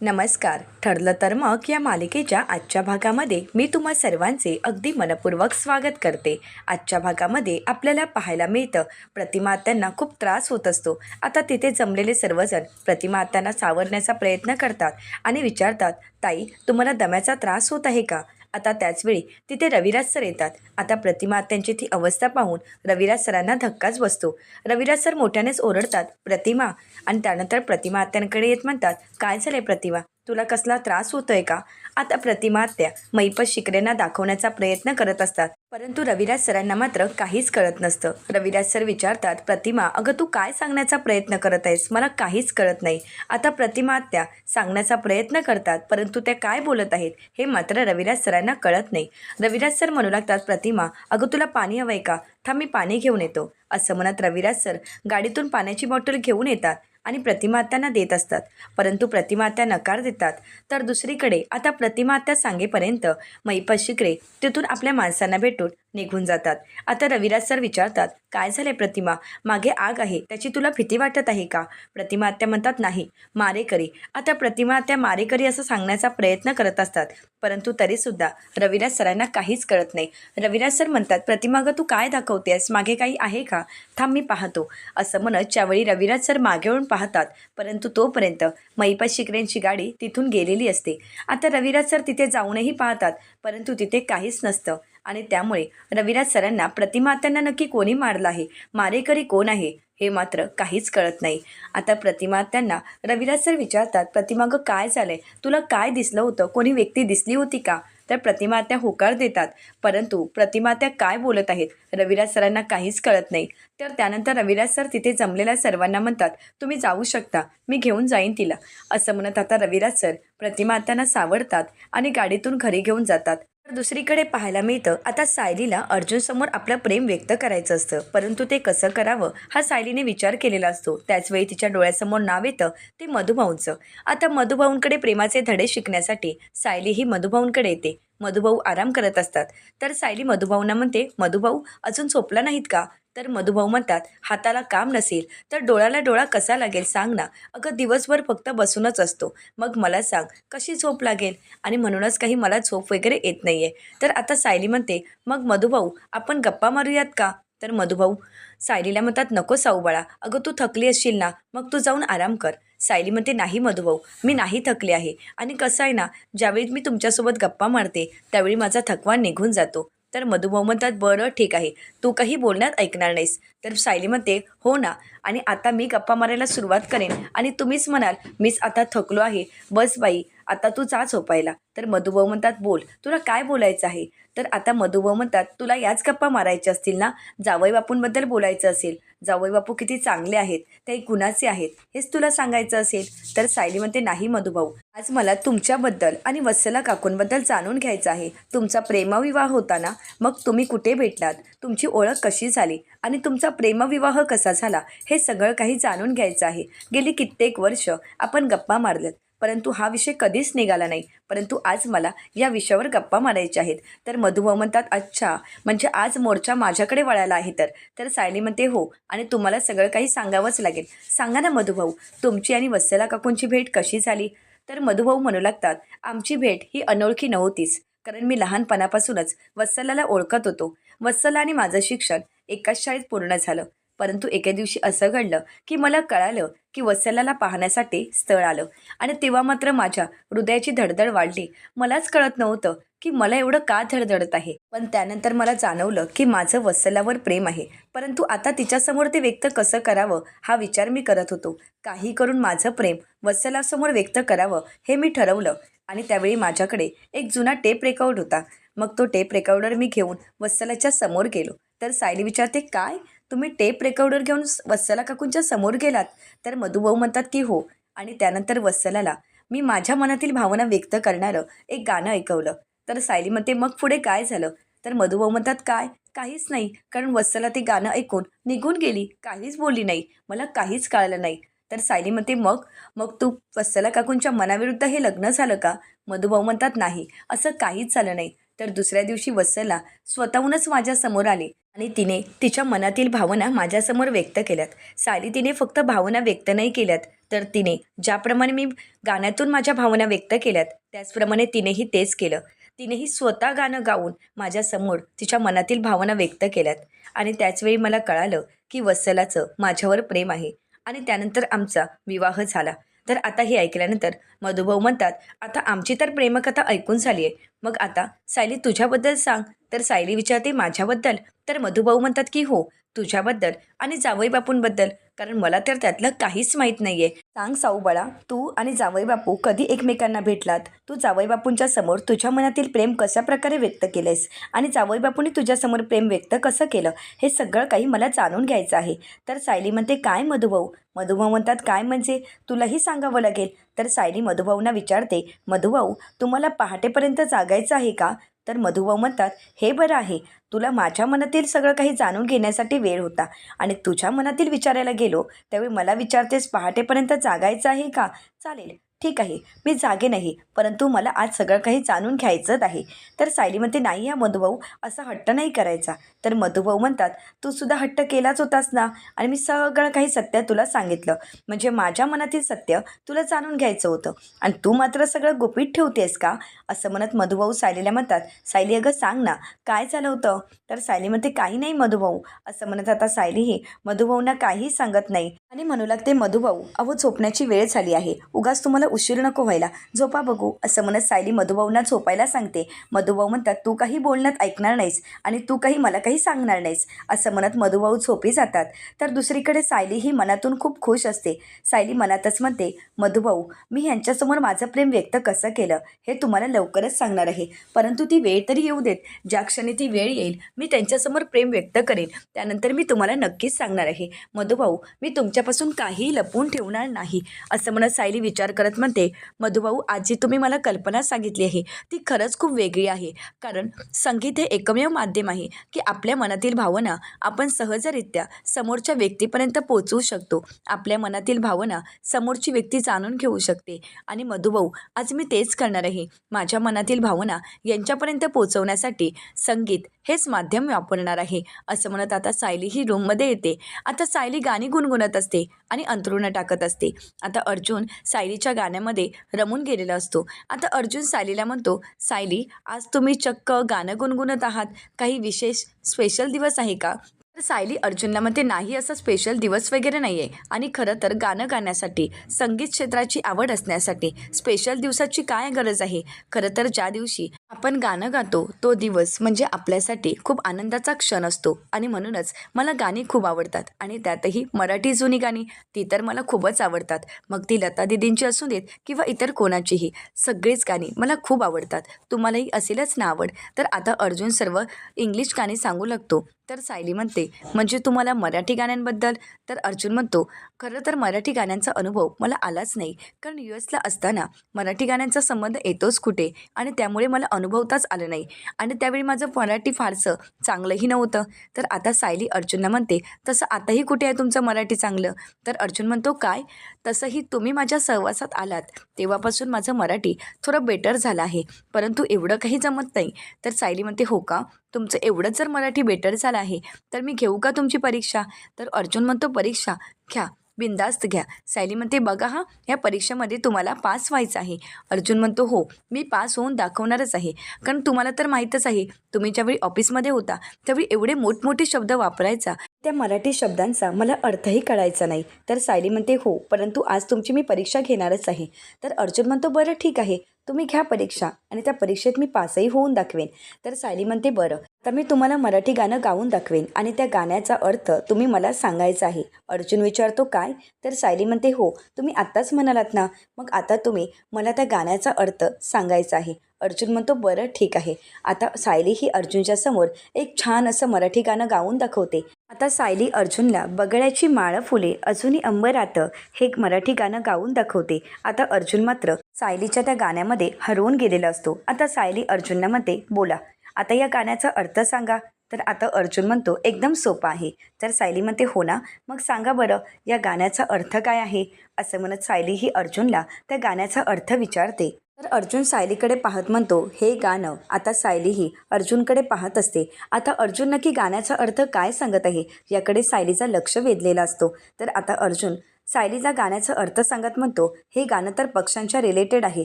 नमस्कार. ठरलं तर मग या मालिकेच्या आजच्या भागामध्ये मी तुम्हा सर्वांचे अगदी मनपूर्वक स्वागत करते. आजच्या भागामध्ये आपल्याला पाहायला मिळतं प्रतिमा त्यांना खूप त्रास होत असतो. आता तिथे जमलेले सर्वजण प्रतिमा त्यांना सावरण्याचा प्रयत्न करतात आणि विचारतात ताई तुम्हाला दम्याचा त्रास होत आहे का? आता त्याचवेळी तिथे रविराज सर येतात. आता प्रतिमा त्यांची ती अवस्था पाहून रविराज सरांना धक्काच बसतो. रविराज सर मोठ्यानेच ओरडतात प्रतिमा. आणि त्यानंतर प्रतिमा आत्यांकडे येत म्हणतात काय झाले प्रतिमा? तुला कसला त्रास होतोय का? आता प्रतिमा आत्या मैपत शिकरेंना दाखवण्याचा प्रयत्न करत असतात. परंतु रविराज सरांना मात्र काहीच कळत नसतं. रविराज सर विचारतात प्रतिमा अगं तू काय सांगण्याचा प्रयत्न करत आहेस? मला काहीच कळत नाही. आता प्रतिमा त्या सांगण्याचा प्रयत्न करतात परंतु त्या काय बोलत आहेत? हे मात्र रविराज सरांना कळत नाही. रविराज सर म्हणू लागतात प्रतिमा अगं तुला पाणी हवंय का? थांब मी पाणी घेऊन येतो. असं म्हणत रविराज सर गाडीतून पाण्याची बॉटल घेऊन येतात. आणि प्रतिमात्यांना देत असतात. परंतु प्रतिमात्या नकार देतात. तर दुसरीकडे आता प्रतिमात्या सांगेपर्यंत मैपत शिकरे तिथून आपल्या माणसांना भेटून निघून जातात. आता रविराज सर विचारतात काय झाले प्रतिमा? मागे आग आहे त्याची तुला भीती वाटत आहे का? प्रतिमा आत्या म्हणतात नाही मारेकरी. आता प्रतिमा आत्या मारेकरी असं सांगण्याचा प्रयत्न करत असतात परंतु तरीसुद्धा रविराज सरांना काहीच कळत नाही. रविराज सर म्हणतात प्रतिमा गं तू काय दाखवतेस मागे काही आहे का? थांब मी पाहतो. असं म्हणत ज्यावेळी रविराज सर मागेवरून पाहतात परंतु तोपर्यंत मैपा शिकरेंची गाडी तिथून गेलेली असते. आता रविराज सर तिथे जाऊनही पाहतात परंतु तिथे काहीच नसतं. आणि त्यामुळे रविराज सरांना प्रतिमा त्यांना नक्की कोणी मारलं आहे? मारेकरी कोण आहे? हे मात्र काहीच कळत नाही. आता प्रतिमा त्यांना रविराज सर विचारतात प्रतिमा काय झालंय? तुला काय दिसलं होतं? कोणी व्यक्ती दिसली होती का? तर प्रतिमा त्या होकार देतात. परंतु प्रतिमा त्या काय बोलत आहेत? रविराज सरांना काहीच कळत नाही. तर त्यानंतर रविराज सर तिथे जमलेल्या सर्वांना म्हणतात तुम्ही जाऊ शकता. मी घेऊन जाईन तिला. असं म्हणत आता रविराज सर प्रतिमा त्यांना सावरतात आणि गाडीतून घरी घेऊन जातात. तर दुसरीकडे पाहायला मिळतं आता सायलीला अर्जुनसमोर आपलं प्रेम व्यक्त करायचं असतं. परंतु ते कसं करावं हा सायलीने विचार केलेला असतो. त्याचवेळी तिच्या डोळ्यासमोर नाव येतं ते मधुभाऊंचं. आता मधुभाऊंकडे प्रेमाचे धडे शिकण्यासाठी सायली ही मधुभाऊंकडे येते. मधुभाऊ आराम करत असतात. तर सायली मधुभाऊंना म्हणते मधुभाऊ अजून झोपला नाहीत का? तर मधुभाऊ म्हणतात हाताला काम नसेल तर डोळ्याला डोळा कसा लागेल सांग ना. अगं दिवसभर फक्त बसूनच असतो. मग मला सांग कशी झोप लागेल? आणि म्हणूनच काही मला झोप वगैरे येत नाही आहे तर आता सायली म्हणते मग मधुभाऊ आपण गप्पा मारूयात का? तर मधुभाऊ सायलीला म्हणतात नको साऊ बाळा अगं तू थकली असशील ना. मग तू जाऊन आराम कर. सायली म्हणते नाही मधुभाऊ मी नाही थकले आहे. आणि कसं आहे ना ज्यावेळी मी तुमच्यासोबत गप्पा मारते त्यावेळी माझा थकवा निघून जातो. तर मधुभाऊ म्हणतात बरं ठीक आहे तू काही बोलण्यात ऐकणार नाहीस. तर सायली म्हणते हो ना आणि आता मी गप्पा मारायला सुरुवात करेन आणि तुम्हीच म्हणाल मीच आता थकलो आहे. बस बाई आता तू जा झोपायला. तर मधुभाऊ म्हणतात बोल तुला काय बोलायचं आहे? तर आता मधुभाऊ म्हणतात तुला याच गप्पा मारायच्या असतील ना? जावई बापूंबद्दल बोलायचं असेल. जावई बापू किती चांगले आहेत. ते गुणाचे आहेत. हेच तुला सांगायचं असेल? तर सायली म्हणते नाही मधुभाऊ आज मला तुमच्याबद्दल आणि वत्सला काकूंबद्दल जाणून घ्यायचं आहे. तुमचा प्रेमविवाह होता ना? मग तुम्ही कुठे भेटलात? तुमची ओळख कशी झाली? आणि तुमचा प्रेमविवाह कसा झाला? हे सगळं काही जाणून घ्यायचं आहे. गेली कित्येक वर्ष आपण गप्पा मारलेत परंतु हा विषय कधीच निघाला नाही. परंतु आज मला या विषयावर गप्पा मारायच्या आहेत. तर मधुभाऊ म्हणतात अच्छा म्हणजे आज मोर्चा माझ्याकडे वळायला आहे तर. तर सायली म्हणते हो आणि तुम्हाला सगळं काही सांगावंच लागेल. सांगा ना मधुभाऊ तुमची आणि वत्सला काकूंची भेट कशी झाली? तर मधुभाऊ म्हणू लागतात आमची भेट ही अनोळखी नव्हतीच कारण मी लहानपणापासूनच वत्सलाला ओळखत होतो. वत्सला आणि माझं शिक्षण एकाच शाळेत पूर्ण झालं. परंतु एके दिवशी असं घडलं की मला कळालं की वत्सलाला पाहण्यासाठी स्थळ आलं. आणि तेव्हा मात्र माझ्या हृदयाची धडधड वाढली. मलाच कळत नव्हतं की मला एवढं का धडधडत आहे. पण त्यानंतर मला जाणवलं की माझं वत्सलावर प्रेम आहे. परंतु आता तिच्यासमोर ते व्यक्त कसं करावं हा विचार मी करत होतो. काही करून माझं प्रेम वत्सलासमोर व्यक्त करावं हे मी ठरवलं. आणि त्यावेळी माझ्याकडे एक जुना टेप रेकॉर्ड होता. मग तो टेप रेकॉर्डर मी घेऊन वत्सलाच्या समोर गेलो. तर सायली विचारते काय? तुम्ही टेप रेकॉर्डर घेऊन वत्सला काकूंच्या समोर गेलात तर मधुभाऊ म्हणतात की हो. आणि त्यानंतर वत्सलाला मी माझ्या मनातील भावना व्यक्त करणारं एक गाणं ऐकवलं. तर सायली म्हणते मग पुढे काय झालं? तर मधुभाऊ म्हणतात काय? काहीच नाही. कारण वत्सला ते गाणं ऐकून निघून गेली. काहीच बोलली नाही. मला काहीच कळलं नाही. तर सायली म्हणते मग? मग तू वत्सला काकूंच्या मनाविरुद्ध हे लग्न झालं का? मधुभाऊ म्हणतात नाही. असं काहीच झालं नाही. तर दुसऱ्या दिवशी वत्सला स्वतःहूनच माझ्यासमोर आले. आणि तिने तिच्या मनातील भावना माझ्यासमोर व्यक्त केल्यात. साली तिने फक्त भावना व्यक्त नाही केल्यात तर तिने ज्याप्रमाणे मी गाण्यातून माझ्या भावना व्यक्त केल्यात त्याचप्रमाणे तिनेही तेच केलं. तिनेही स्वतः गाणं गाऊन माझ्यासमोर तिच्या मनातील भावना व्यक्त केल्यात. आणि त्याचवेळी मला कळालं की वत्सलाचं माझ्यावर प्रेम आहे. आणि त्यानंतर आमचा विवाह झाला. तर आता हे ऐकल्यानंतर मधुभाऊ म्हणतात आता आमची तर प्रेमकथा ऐकून झाली आहे. मग आता सायली तुझ्याबद्दल सांग. तर सायली विचारते माझ्याबद्दल? तर मधुभाऊ म्हणतात की हो तुझ्याबद्दल आणि जावई बापूंबद्दल. कारण मला तर त्यातलं काहीच माहीत नाही आहे सांग साऊ बाळा तू आणि जावई बापू कधी एकमेकांना भेटलात? तू जावई बापूंच्या समोर तुझ्या मनातील प्रेम कशा प्रकारे व्यक्त केलंयस? आणि जावई बापूंनी तुझ्यासमोर प्रेम व्यक्त कसं केलं? हे सगळं काही मला जाणून घ्यायचं आहे. तर सायली म्हणते काय मधुभाऊ? मधुभाऊ म्हणतात काय म्हणजे? तुलाही सांगावं लागेल. तर सायली मधुभाऊंना विचारते मधुभाऊ तुम्हाला पहाटेपर्यंत जागायचं आहे का? तर मधुभाऊ म्हणतात हे बरं आहे तुला माझ्या मनातील सगळं काही जाणून घेण्यासाठी वेळ होता आणि तुझ्या मनातील विचारायला गेलो त्यावेळी मला विचारतेस पहाटेपर्यंत जागायचं आहे का? चालेल. ठीक आहे मी जागे नाही परंतु मला आज सगळं काही जाणून घ्यायचंच आहे. तर सायली म्हणते नाही हा मधुभाऊ असा हट्ट नाही करायचा. तर मधुभाऊ म्हणतात तू सुद्धा हट्ट केलाच होतास ना? आणि मी सगळं काही सत्य तुला सांगितलं. म्हणजे माझ्या मनातील सत्य तुला जाणून घ्यायचं होतं. आणि तू मात्र सगळं गुपित ठेवतेस का? असं म्हणत मधुभाऊ सायलीला म्हणतात सायली अगं सांग ना काय झालं होतं? तर सायली म्हणते काही नाही मधुभाऊ. असं म्हणत आता सायलीही मधुभाऊंना काहीही सांगत नाही. आणि म्हणू लागते मधुभाऊ अहो झोपण्याची वेळ झाली आहे. उगाच तुम्हाला उशीर नको व्हायला. झोपा बघू असं म्हणत सायली मधुभाऊंना झोपायला सांगते. मधुभाऊ म्हणतात तू काही बोलण्यात ऐकणार नाहीस आणि तू काही मला काही सांगणार नाहीस असं म्हणत मधुभाऊ झोपी जातात. तर दुसरीकडे सायली ही मनातून खूप खुश असते. सायली मनातच म्हणते मधुभाऊ मी ह्यांच्यासमोर माझं प्रेम व्यक्त कसं केलं? हे तुम्हाला लवकरच सांगणार आहे. परंतु ती वेळ तरी येऊ देत. ज्या क्षणी ती वेळ येईल मी त्यांच्यासमोर प्रेम व्यक्त करेन. त्यानंतर मी तुम्हाला नक्कीच सांगणार आहे. मधुभाऊ मी तुमच्यापासून काहीही लपवून ठेवणार नाही असं म्हणत सायली विचार करत म्हणते मधुभाऊ आज जी तुम्ही मला कल्पना सांगितली आहे. ती खरंच खूप वेगळी आहे. कारण संगीत हे एकमेव माध्यम आहे की आपल्या मनातील भावना आपण सहजरित्या समोरच्या व्यक्तीपर्यंत पोचवू शकतो. आपल्या मनातील भावना समोरची व्यक्ती जाणून घेऊ शकते. आणि मधुभाऊ आज मी तेच करणार आहे. माझ्या मनातील भावना यांच्यापर्यंत पोचवण्यासाठी संगीत हेच माध्यम वापरणार आहे असं म्हणत आता सायली ही रूममध्ये येते. आता सायली गाणी गुणगुणत असते आणि अंतरुणं टाकत असते. आता अर्जुन सायलीच्या गाण्यामध्ये रमून गेलेला असतो. आता अर्जुन सायलीला म्हणतो सायली आज तुम्ही चक्क गाणं गुणगुणत आहात. काही विशेष स्पेशल दिवस आहे का? तर सायली अर्जुनला म्हणते नाही असं स्पेशल दिवस वगैरे नाही आहे आणि खरं तर गाणं गाण्यासाठी संगीत क्षेत्राची आवड असण्यासाठी स्पेशल दिवसाची काय गरज आहे? खरं तर ज्या दिवशी आपण गाणं गातो तो दिवस म्हणजे आपल्यासाठी खूप आनंदाचा क्षण असतो. आणि म्हणूनच मला गाणी खूप आवडतात. आणि त्यातही मराठी जुनी गाणी ती तर मला खूपच आवडतात. मग ती लता दिदींची असू देत किंवा इतर कोणाचीही सगळीच गाणी मला खूप आवडतात. तुम्हालाही असेलच ना आवड. तर आता अर्जुन सर्व इंग्लिश गाणी सांगू लागतो. तर सायली म्हणते म्हणजे तुम्हाला मराठी गाण्यांबद्दल? तर अर्जुन म्हणतो खरं तर मराठी गाण्यांचा अनुभव मला आलाच नाही. कारण यू एसला असताना मराठी गाण्यांचा संबंध येतोच कुठे? आणि त्यामुळे मला अनुभवताच आलं नाही. आणि त्यावेळी माझं मराठी फारसं चांगलंही नव्हतं. तर आता सायली अर्जुनला म्हणते तसं आताही कुठे आहे तुमचं मराठी चांगलं? तर अर्जुन म्हणतो काय? तसंही तुम्ही माझ्या सहवासात आलात. तेव्हापासून माझं मराठी थोडं बेटर झालं आहे. परंतु एवढं काही जमत नाही. तर सायली म्हणते हो का? तुमचं एवढंच जर मराठी बेटर झालं आहे तर मी घेऊ का तुमची परीक्षा? तर अर्जुन म्हणतो परीक्षा? घ्या. बिंदास्त घ्या. सायली म्हणते बघा हा ह्या परीक्षेमध्ये तुम्हाला पास व्हायचं आहे. अर्जुन म्हणतो हो मी पास होऊन दाखवणारच आहे. कारण तुम्हाला तर माहीतच आहे तुम्ही ज्यावेळी ऑफिसमध्ये होता त्यावेळी एवढे मोठमोठे शब्द वापरायचा. त्या मराठी शब्दांचा मला अर्थही कळायचा नाही. तर सायली म्हणते हो परंतु आज तुमची मी परीक्षा घेणारच आहे. तर अर्जुन म्हणतो बरं ठीक आहे. तुम्ही घ्या परीक्षा आणि त्या परीक्षेत मी पासही होऊन दाखवेन. तर सायली म्हणते बरं. तर मी तुम्हाला मराठी गाणं गाऊन दाखवेन आणि त्या गाण्याचा अर्थ तुम्ही मला सांगायचा आहे. अर्जुन विचारतो काय? तर सायली म्हणते हो तुम्ही आत्ताच म्हणालात ना. मग आता तुम्ही मला त्या गाण्याचा अर्थ सांगायचा आहे. अर्जुन म्हणतो बरं ठीक आहे. आता सायली ही अर्जुनच्या समोर एक छान असं मराठी गाणं गाऊन दाखवते. आता सायली अर्जुनला बगळ्याची माळ फुले अजूनही अंबरात हे एक मराठी गाणं गाऊन दाखवते. आता अर्जुन मात्र सायलीच्या त्या गाण्यामध्ये हरवून गेलेला असतो. आता सायली अर्जुनला म्हणते बोला आता या गाण्याचा अर्थ सांगा. तर आता अर्जुन म्हणतो एकदम सोपा आहे. तर सायली म्हणते हो ना मग सांगा बरं या गाण्याचा अर्थ काय आहे? असं म्हणत सायली ही अर्जुनला त्या गाण्याचा अर्थ विचारते. तर अर्जुन सायलीकडे पाहत म्हणतो हे गाणं आता सायलीही अर्जुनकडे पाहत असते. आता अर्जुन नक्की गाण्याचा अर्थ काय सांगत आहे? याकडे सायलीचा लक्ष वेधलेला असतो. तर आता अर्जुन सायलीला गाण्याचा अर्थ सांगत म्हणतो हे गाणं तर पक्ष्यांच्या रिलेटेड आहे.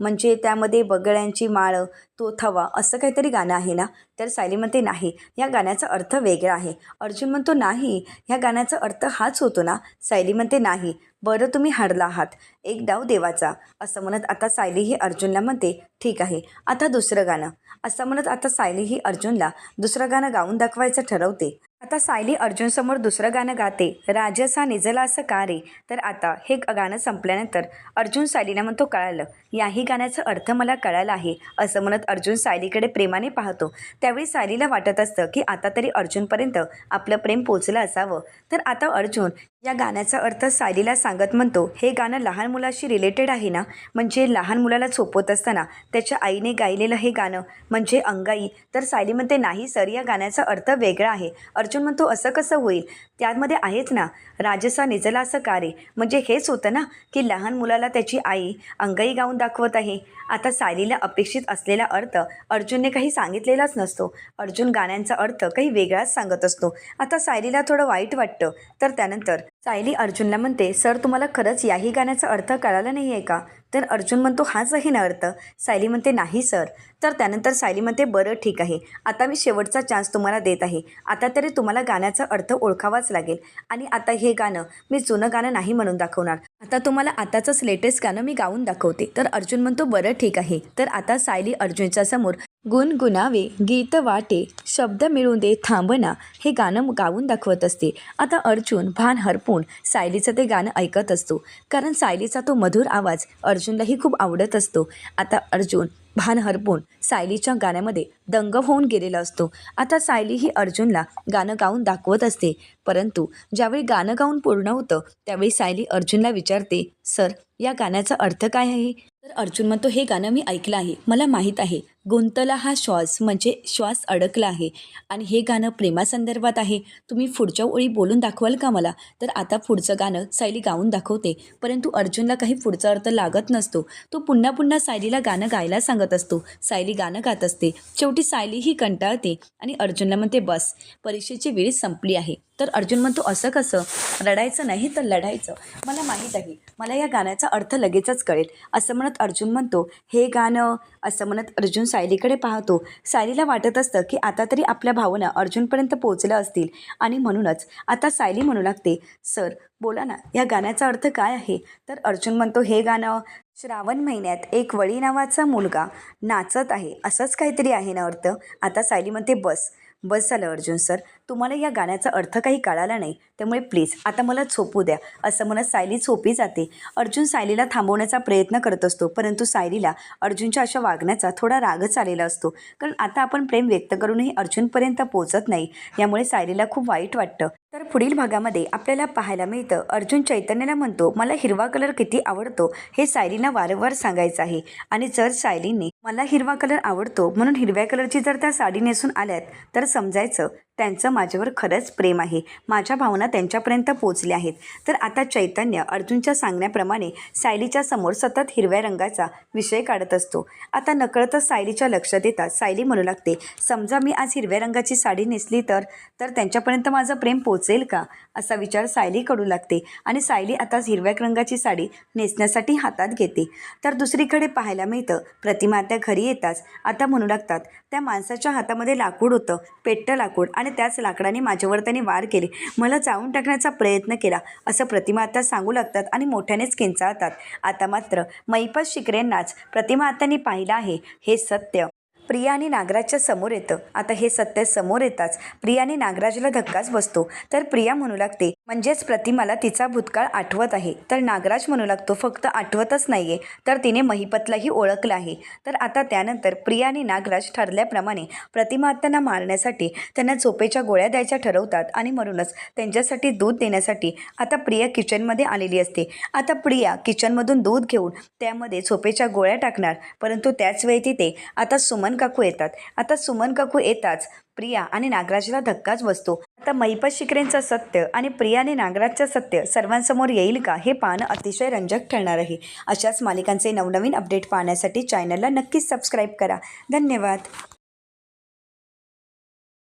म्हणजे त्यामध्ये बगळ्यांची माळ तो थवा असं काहीतरी गाणं आहे ना? तर सायली म्हणते नाही या गाण्याचा अर्थ वेगळा आहे. अर्जुन म्हणतो नाही ह्या गाण्याचा अर्थ हाच होतो ना? सायली म्हणते नाही बरं तुम्ही हरला आहात. एक डाव देवाचा. असं म्हणत आता सायली ही अर्जुनला म्हणते ठीक आहे आता दुसरं गाणं. असं म्हणत आता सायली ही अर्जुनला दुसरं गाणं गाऊन दाखवायचं ठरवते. आता सायली अर्जुनसमोर दुसरं गाणं गाते. राजसा निजला असं का रे? तर आता हे गाणं संपल्यानंतर अर्जुन सायलीला म्हणतो कळालं. याही गाण्याचा अर्थ मला कळाला आहे असं म्हणत अर्जुन सायलीकडे प्रेमाने पाहतो. त्यावेळी सायलीला वाटत असतं की आता तरी अर्जुनपर्यंत आपलं प्रेम पोचलं असावं. तर आता अर्जुन या गाण्याचा अर्थ सायलीला सांगत म्हणतो हे गाणं लहान मुलाशी रिलेटेड आहे ना? म्हणजे लहान मुलाला झोपवत असताना त्याच्या आईने गायलेलं हे गाणं म्हणजे अंगाई. तर सायली म्हणते नाही सर या गाण्याचा अर्थ वेगळा आहे. अर्जुन म्हणतो असं कसं होईल? त्यामध्ये आहेच ना राजसा निजला असं का रे म्हणजे हेच होतं ना की लहान मुलाला त्याची आई अंगाई गाऊन दाखवत आहे. आता सायलीला अपेक्षित असलेला अर्थ अर्जुनने काही सांगितलेलाच नसतो. अर्जुन गाण्यांचा अर्थ काही वेगळाच सांगत असतो. आता सायलीला थोडं वाईट वाटतं. तर त्यानंतर सायली अर्जुनला म्हणते सर तुम्हाला खरंच याही गाण्याचा अर्थ कळाला नाही आहे का? तर अर्जुन म्हणतो हाच आहे ना अर्थ. सायली म्हणते नाही सर. तर त्यानंतर सायली म्हणते बरं ठीक आहे. आता मी शेवटचा चान्स तुम्हाला देत आहे. आता तरी तुम्हाला गाण्याचा अर्थ ओळखावाच लागेल. आणि आता हे गाणं मी जुनं गाणं नाही म्हणून दाखवणार. आता तुम्हाला आताचंच लेटेस्ट गाणं मी गाऊन दाखवते. तर अर्जुन म्हणतो बरं ठीक आहे. तर आता सायली अर्जुनच्या समोर गुणगुणावे गीत वाटे शब्द मिळून दे थांबना हे गाणं गाऊन दाखवत असते. आता अर्जुन भान हरपून सायलीचं ते गाणं ऐकत असतो. कारण सायलीचा तो मधुर आवाज अर्जुनलाही खूप आवडत असतो. आता अर्जुन भान हरपून सायलीच्या गाण्यामध्ये दंग होऊन गेलेला असतो. आता सायली ही अर्जुनला गाणं गाऊन दाखवत असते. परंतु ज्यावेळी गाणं गाऊन पूर्ण होतं त्यावेळी सायली अर्जुनला विचारते सर या गाण्याचा अर्थ काय आहे? तर अर्जुन म्हणतो हे गाणं मी ऐकलं आहे. मला माहीत आहे. गुंतला हा श्वास म्हणजे श्वास अडकला आहे. आणि हे गाणं प्रेमासंदर्भात आहे. तुम्ही पुढच्या ओळी बोलून दाखवाल का मला? तर आता पुढचं गाणं सायली गाऊन दाखवते. परंतु अर्जुनला काही पुढचा अर्थ लागत नसतो. तो पुन्हा पुन्हा सायलीला गाणं गायला सांगत असतो. सायली गाणं गात असते. शेवटी सायली ही कंटाळते आणि अर्जुनला म्हणते बस परीक्षेची वेळ संपली आहे. तर अर्जुन म्हणतो असं कसं? रडायचं नाही तर लढायचं. मला माहीत आहे. मला या गाण्याचा अर्थ लगेचच कळेल. असं म्हणत अर्जुन म्हणतो हे गाणं असं म्हणत अर्जुन सायलीकडे पाहतो. सायलीला वाटत असतं की आता तरी आपल्या भावना अर्जुनपर्यंत पोहोचल्या असतील. आणि म्हणूनच आता सायली म्हणू लागते सर बोला ना या गाण्याचा अर्थ काय आहे? तर अर्जुन म्हणतो हे गाणं श्रावण महिन्यात एक वळी नावाचा मुलगा नाचत आहे. असंच काहीतरी आहे ना अर्थ? आता सायली म्हणते बस बस झालं अर्जुन सर. तुम्हाला या गाण्याचा अर्थ काही कळाला नाही त्यामुळे प्लीज आता मला झोपू द्या. असं म्हणत सायली झोपी जाते. अर्जुन सायलीला थांबवण्याचा प्रयत्न करत असतो परंतु सायलीला अर्जुनच्या अशा वागण्याचा थोडा रागच आलेला असतो. कारण आता आपण प्रेम व्यक्त करूनही अर्जुनपर्यंत पोहोचत नाही यामुळे सायलीला खूप वाईट वाटतं. तर पुढील भागामध्ये आपल्याला पाहायला मिळतं अर्जुन चैतन्याला म्हणतो मला हिरवा कलर किती आवडतो हे सायलीना वारंवार सांगायचं आहे. आणि जर सायलीने मला हिरवा कलर आवडतो म्हणून हिरव्या कलरची जर त्या साडी नेसून आल्यात तर समजायचं त्यांचं माझ्यावर खरंच प्रेम आहे. माझ्या भावना त्यांच्यापर्यंत पोचल्या आहेत. तर आता चैतन्य अर्जुनच्या सांगण्याप्रमाणे सायलीच्या समोर सतत हिरव्या रंगाचा विषय काढत असतो. आता नकळतच सायलीच्या लक्षात येतात सायली म्हणू लागते समजा मी आज हिरव्या रंगाची साडी नेसली तर तर त्यांच्यापर्यंत माझं प्रेम पोचेल का? असा विचार सायली करू लागते आणि सायली आता हिरव्या रंगाची साडी नेसण्यासाठी हातात घेते. तर दुसरीकडे पाहायला मिळतं प्रतिमा त्या घरी येताच. आता म्हणू लागतात त्या माणसाच्या हातामध्ये लाकूड होतं पेट्ट लाकूड आणि त्याच लाकडाने माझ्यावर त्याने वार केले. मला जाऊन टाकण्याचा प्रयत्न केला. असं प्रतिमा आता सांगू लागतात आणि मोठ्यानेच किंचाळतात. आता मात्र मैपत शिकरेंनाच प्रतिमा आत्यांनी पाहिलं आहे. हे सत्य. प्रिया आणि नागराजच्या समोर येतं. आता हे सत्य समोर येताच प्रिया आणि नागराजला धक्काच बसतो. तर प्रिया म्हणू लागते म्हणजेच प्रतिमाला तिचा भूतकाळ आठवत आहे. तर नागराज म्हणू लागतो फक्त आठवतच नाहीये. तर तिने महिपतलाही ओळखलं आहे. तर आता त्यानंतर प्रिया आणि नागराज ठरल्याप्रमाणे प्रतिमा आत्यांना मारण्यासाठी त्यांना झोपेच्या गोळ्या द्यायच्या ठरवतात आणि म्हणूनच त्यांच्यासाठी दूध देण्यासाठी आता प्रिया किचनमध्ये आलेली असते. आता प्रिया किचनमधून दूध घेऊन त्यामध्ये झोपेच्या गोळ्या टाकणार परंतु त्याच वेळी तिथे आता सुमन काकू येतात. आता सुमन काकू येताच. प्रिया आणि नागराजला धक्काच बसतो. आता मैपत शिकरेंचं सत्य आणि प्रिया आणि नागराजचं सत्य सर्वांसमोर येईल का हे पाहणं अतिशय रंजक ठरणार आहे. अशाच मालिकांचे नवनवीन अपडेट पाहण्यासाठी चॅनलला नक्कीच सबस्क्राईब करा. धन्यवाद.